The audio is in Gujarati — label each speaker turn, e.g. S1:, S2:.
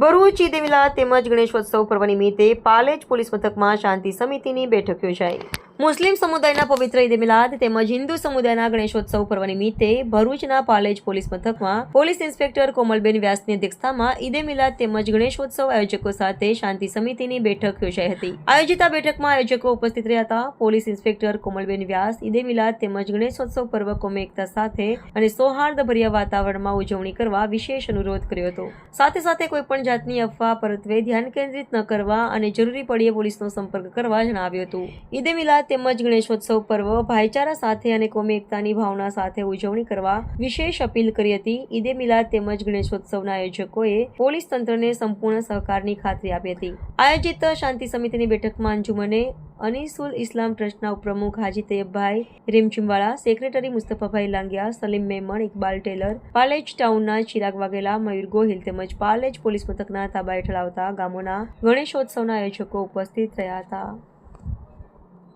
S1: ભરૂચ ઈદ તેમજ ગણેશોત્સવ પર્વ નિમિત્તે પાલેજ પોલીસ મથકમાં શાંતિ સમિતિની બેઠક યોજાઈ. મુસ્લિમ સમુદાયના પવિત્ર ઈદ મિલાદ તેમજ હિન્દુ સમુદાયના ગણેશોત્સવ પર્વ નિમિત્તે ભરૂચના પાલેજ પોલીસ મથકમાં પોલીસ ઇન્સ્પેક્ટર કોમલબેન વ્યાસની અધ્યક્ષતામાં ઈદ મિલાદ તેમજ ગણેશોત્સવ આયોજકો સાથે શાંતિ સમિતિની બેઠક યોજાઈ હતી. આયોજિત આ બેઠકમાં આયોજકો ઉપસ્થિત રહ્યા હતા. પોલીસ ઇન્સ્પેક્ટર કોમલબેન વ્યાસ, ઈદ મિલાદ તેમજ ગણેશોત્સવ પર્વ કોમે એકતા સાથે અને સૌહાર્દભર્યા વાતાવરણમાં ઉજવણી કરવા વિશેષ અનુરોધ કર્યો હતો. સાથે સાથે કોઈપણ જાતની અફવા, પરત્વે ધ્યાન કેન્દ્રિત ન કરવા અને જરૂરી પડીએ પોલીસનો સંપર્ક કરવા જણાવ્યું હતું. ઈદ મિલાદ તેમજ ગણેશોત્સવ પર્વ, ભાઈચારા સાથે અને કોમી એકતાની ભાવના સાથે ઉજવણી કરવા વિશેષ અપીલ કરી હતી. ઈદે મિલાદ તેમજ ગણેશોત્સવના આયોજકોએ પોલીસ તંત્રને સંપૂર્ણ સહકારની ખાતરી આપી હતી. આયોજિત શાંતિ સમિતિની બેઠકમાં અંજુમને અનીસુલ ઇસ્લામ ટ્રસ્ટના ઉપપ્રમુખ હાજી તૈયબભાઈ રીમચિમવાળા સેક્રેટરી મુસ્તફાભાઈ લાંગિયા, સલીમ મેમણ, ઇકબાલ ટેલર, પાલેજ ટાઉનના ચિરાગ વાઘેલા, મયુર ગોહિલ તેમજ પાલેજ પોલીસ મથકના તાબા હેઠળ આવતા ગામોના ગણેશોત્સવના આયોજકો ઉપસ્થિત રહ્યા હતા.